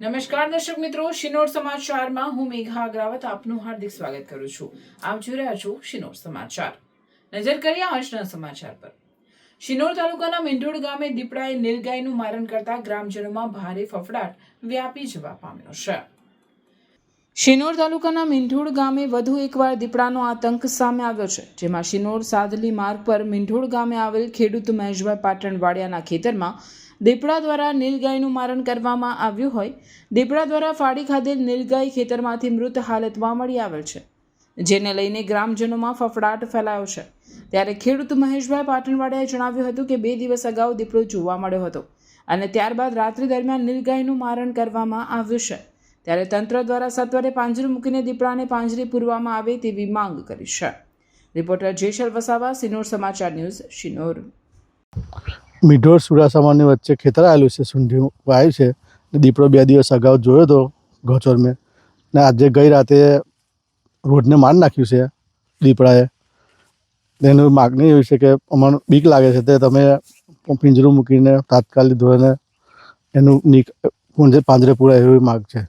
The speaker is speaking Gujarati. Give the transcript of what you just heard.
નમસ્કાર દર્શક મિત્રો, શિનોર સમાચારમાં હું મેઘા અગ્રાવત આપનું હાર્દિક સ્વાગત કરું છું. આપ જોઈ રહ્યા છો શિનોર સમાચાર. નજર કરીએ આજના સમાચાર પર. શિનોર તાલુકાના મીંઢોળ ગામે દીપડાએ નીલગાયનું મારણ કરતા ગ્રામજનોમાં ભારે ફફડાટ વ્યાપી જવા પામ્યો છે. શિનોર તાલુકાના મીંઢોળ ગામે વધુ એકવાર દીપડાનો આતંક સામે આવ્યો છે, જેમાં શિનોર સાદલી માર્ગ પર મીંઢોળ ગામે આવેલ ખેડૂત મહેશભાઈ પાટણવાડિયાના ખેતરમાં દીપડા દ્વારા નીલગાયનું મારણ કરવામાં આવ્યું હોય. દીપડા દ્વારા ફાડી ખાધેલ નીલગાય ખેતરમાંથી મૃત હાલતમાં મળી આવેલ છે, જેને લઈને ગ્રામજનોમાં ફફડાટ ફેલાયો છે. ત્યારે ખેડૂત મહેશભાઈ પાટણવાડિયાએ જણાવ્યું હતું કે બે દિવસ અગાઉ દીપડો જોવા મળ્યો હતો અને ત્યારબાદ રાત્રિ દરમિયાન નીલગાયનું મારણ કરવામાં આવ્યું છે. ત્યારે તંત્ર દ્વારા સત્વરે પાંજરું મૂકીને દીપડાને પાંજરી પૂરવામાં આવે તેવી માંગ કરી છે. રિપોર્ટર જેશલ વસાવા, સિનોર સમાચાર ન્યૂઝ, શિનોર. મીઢોર સુરાસામાની વચ્ચે ખેતર આવેલું છે સૂંઢી વાવ્યું છે. દીપડો બે દિવસ અગાઉ જોયો હતો ગોચર મેં ને આજે ગઈ રાતે રોડને માર નાખ્યું છે દીપડાએ. એનું માગણી એવી છે કે અમને બીક લાગે છે તે તમે પિંજરું મૂકીને તાત્કાલિક ધોરણે એનું નીક પાંજરે પૂરાય એવી માગ છે.